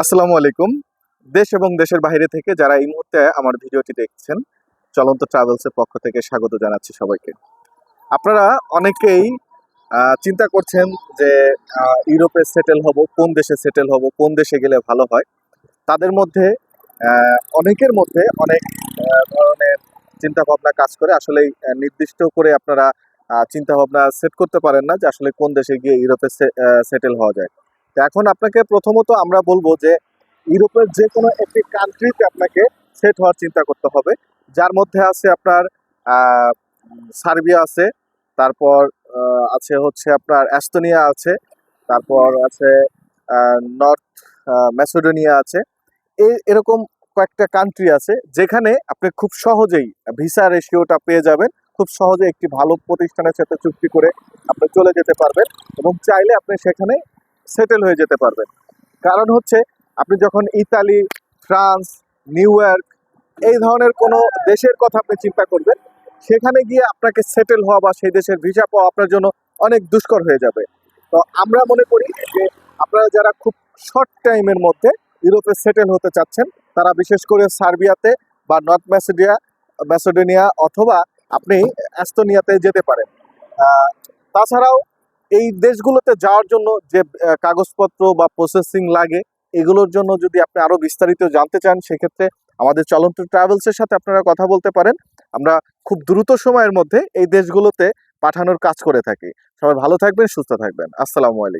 আসসালামু আলাইকুম। দেশ এবং দেশের বাইরে থেকে যারা এই মুহূর্তে আমার ভিডিওটি দেখছেন, চলন্ত ট্রাভেলসের পক্ষ থেকে স্বাগত জানাচ্ছি সবাইকে। আপনারা অনেকেই চিন্তা করছেন যে ইউরোপে সেটেল হব, কোন দেশে সেটেল হব, কোন দেশে গেলে ভালো হয়? তাদের মধ্যে অনেকের মধ্যে অনেক ধরনের চিন্তা ভাবনা কাজ করে। আসলে নির্দিষ্ট করে আপনারা চিন্তা ভাবনা সেট করতে পারেন না যে আসলে কোন দেশে গিয়ে ইউরোপে সেটেল হওয়া যায়। এখন আপনাকে প্রথমত আমরা বলব যে ইউরোপের যে কোনো একটি কান্ট্রিতে আপনাকে সেট হওয়ার চিন্তা করতে হবে। যার মধ্যে আছে আপনার সার্বিয়া আছে, তারপর আছে হচ্ছে আপনার অ্যাস্তোনিয়া আছে, তারপর আছে নর্থ ম্যাসেডোনিয়া আছে। এই এরকম কয়েকটা কান্ট্রি আছে যেখানে আপনি খুব সহজেই ভিসা রেশিওটা পেয়ে যাবেন। খুব সহজে একটি ভালো প্রতিষ্ঠানের সাথে চুক্তি করে আপনি চলে যেতে পারবেন এবং চাইলে আপনি সেখানে সেটেল হয়ে যেতে পারবেন। কারণ হচ্ছে, আপনি যখন ইতালি, ফ্রান্স, নিউ ইয়র্ক এই ধরনের কোনো দেশের কথা আপনি চিন্তা করবেন, সেখানে গিয়ে আপনাকে সেটেল হওয়া বা সেই দেশের ভিসা পাওয়া আপনার জন্য অনেক দুষ্কর হয়ে যাবে। তো আমরা মনে করি যে, আপনারা যারা খুব শর্ট টাইমের মধ্যে ইউরোপে সেটেল হতে চাচ্ছেন, তারা বিশেষ করে সার্বিয়াতে বা নর্থ ম্যাসেডিয়া, ম্যাসেডোনিয়া অথবা আপনি অ্যাস্তোনিয়াতে যেতে পারেন। তাছাড়াও এই দেশগুলোতে যাওয়ার জন্য যে কাগজপত্র বা প্রসেসিং লাগে, এগুলোর জন্য যদি আপনি আরও বিস্তারিত জানতে চান, সেক্ষেত্রে আমাদের চলন্ত ট্রাভেলসের সাথে আপনারা কথা বলতে পারেন। আমরা খুব দ্রুত সময়ের মধ্যে এই দেশগুলোতে পাঠানোর কাজ করে থাকি। সবাই ভালো থাকবেন, সুস্থ থাকবেন। আসসালামু আলাইকুম।